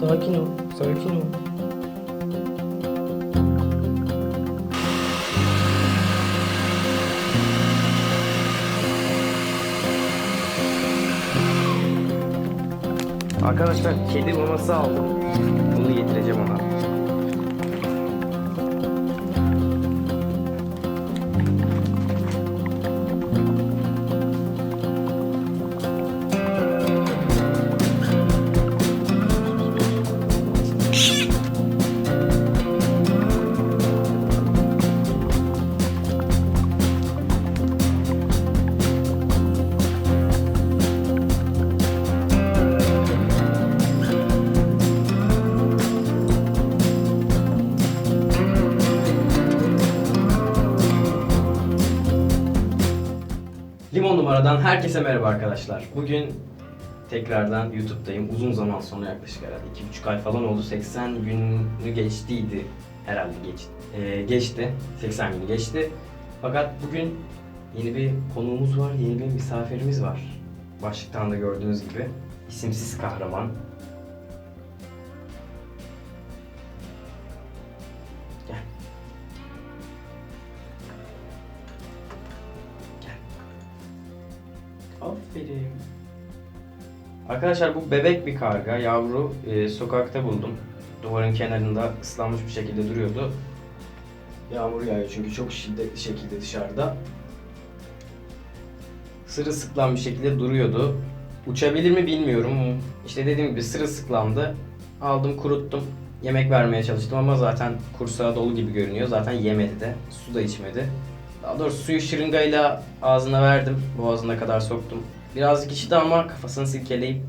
sakin ol, sakin ol. Arkadaşlar kedi maması aldım. Bunu getireceğim ona. Numaradan herkese merhaba arkadaşlar. Bugün tekrardan YouTube'dayım. Uzun zaman sonra yaklaşık herhalde 2,5 ay falan oldu. 80 günü geçtiydi herhalde geç, e, geçti. 80 günü geçti. Fakat bugün yeni bir konuğumuz var, yeni bir misafirimiz var. Başlıktan da gördüğünüz gibi isimsiz kahraman. Gel. Aferin. Arkadaşlar bu bebek bir karga, yavru. Ee, sokakta buldum. Duvarın kenarında ıslanmış bir şekilde duruyordu. Yağmur yağıyor çünkü çok şiddetli şekilde dışarıda. Sırılsıklam bir şekilde duruyordu. Uçabilir mi bilmiyorum. İşte dediğim gibi sırılsıklamdı. Aldım kuruttum. Yemek vermeye çalıştım ama zaten kursağı dolu gibi görünüyor. Zaten yemedi de. Su da içmedi. Daha doğrusu suyu şırıngayla ağzına verdim. Boğazına kadar soktum. Birazcık içti ama kafasını silkeleyip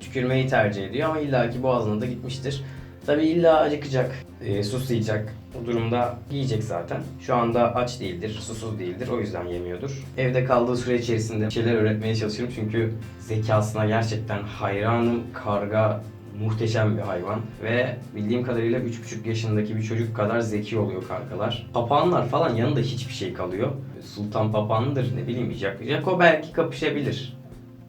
tükürmeyi tercih ediyor ama illaki boğazına da gitmiştir. Tabi illa acıkacak, e, susayacak. O durumda yiyecek zaten. Şu anda aç değildir, susuz değildir. O yüzden yemiyordur. Evde kaldığı süre içerisinde şeyler öğretmeye çalışıyorum. Çünkü zekasına gerçekten hayranım. Karga muhteşem bir hayvan. Ve bildiğim kadarıyla 3,5 yaşındaki bir çocuk kadar zeki oluyor kargalar. Papağanlar falan yanında hiçbir şey kalıyor. Sultan papağanıdır ne bileyim. Jack belki kapışabilir.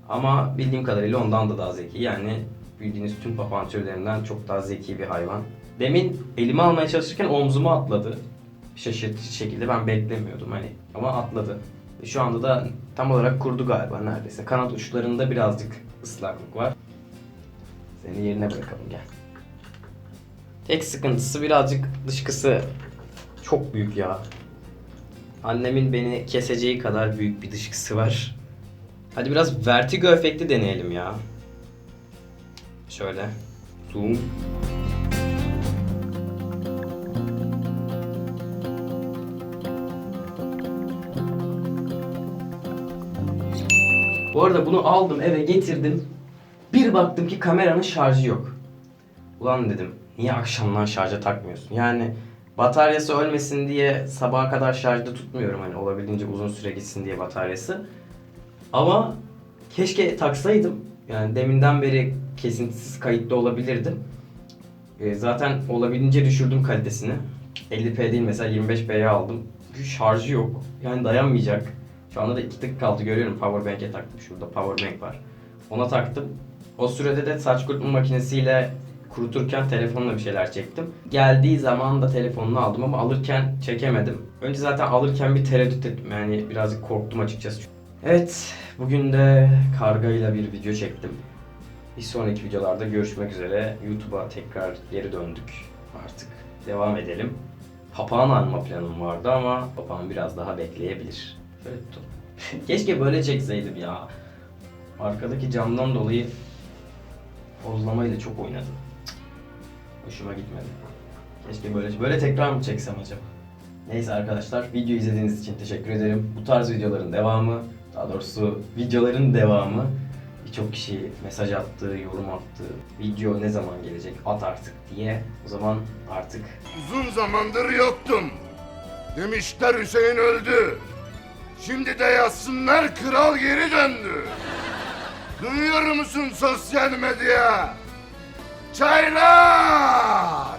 Ama bildiğim kadarıyla ondan da daha zeki. Yani bildiğiniz tüm papağan türlerinden çok daha zeki bir hayvan. Demin elime almaya çalışırken omzuma atladı. Şaşırtıcı şekilde ben beklemiyordum hani ama atladı. Şu anda da tam olarak kurdu galiba neredeyse. Kanat uçlarında birazcık ıslaklık var. Seni yerine bırakalım gel. Tek sıkıntısı birazcık dışkısı çok büyük ya. Annemin beni keseceği kadar büyük bir dışkısı var. Hadi biraz vertigo efekti deneyelim ya. Şöyle. Zoom. Bu arada bunu aldım eve getirdim. Bir baktım ki kameranın şarjı yok. Ulan dedim niye akşamdan şarja takmıyorsun? Yani bataryası ölmesin diye sabaha kadar şarjda tutmuyorum hani olabildiğince uzun süre gitsin diye bataryası. Ama keşke taksaydım. Yani deminden beri kesintisiz kayıtlı olabilirdim. Ee, zaten olabildiğince düşürdüm kalitesini. 50p değil mesela 25p'ye aldım. Çünkü şarjı yok. Yani dayanmayacak. Şu anda da iki tık kaldı görüyorum. Powerbank'e taktım. Şurada powerbank var. Ona taktım. O sürede de saç kurutma makinesiyle kuruturken telefonla bir şeyler çektim. Geldiği zaman da telefonunu aldım ama alırken çekemedim. Önce zaten alırken bir tereddüt ettim. Yani birazcık korktum açıkçası. Evet, bugün de kargayla bir video çektim. Bir sonraki videolarda görüşmek üzere. YouTube'a tekrar geri döndük. Artık devam edelim. Papağan alma planım vardı ama papağan biraz daha bekleyebilir. Şöyle tut. Keşke böyle çekseydim ya. Arkadaki camdan dolayı pozlamayla çok oynadım. Hoşuma gitmedi. Keşke böyle böyle tekrar mı çeksem acaba? Neyse arkadaşlar video izlediğiniz için teşekkür ederim. Bu tarz videoların devamı, daha doğrusu videoların devamı birçok kişi mesaj attı, yorum attı. Video ne zaman gelecek at artık diye. O zaman artık Uzun zamandır yoktum. Demişler Hüseyin öldü. Şimdi de yazsınlar kral geri döndü. Duyuyor musun sosyal medya? Çaylar!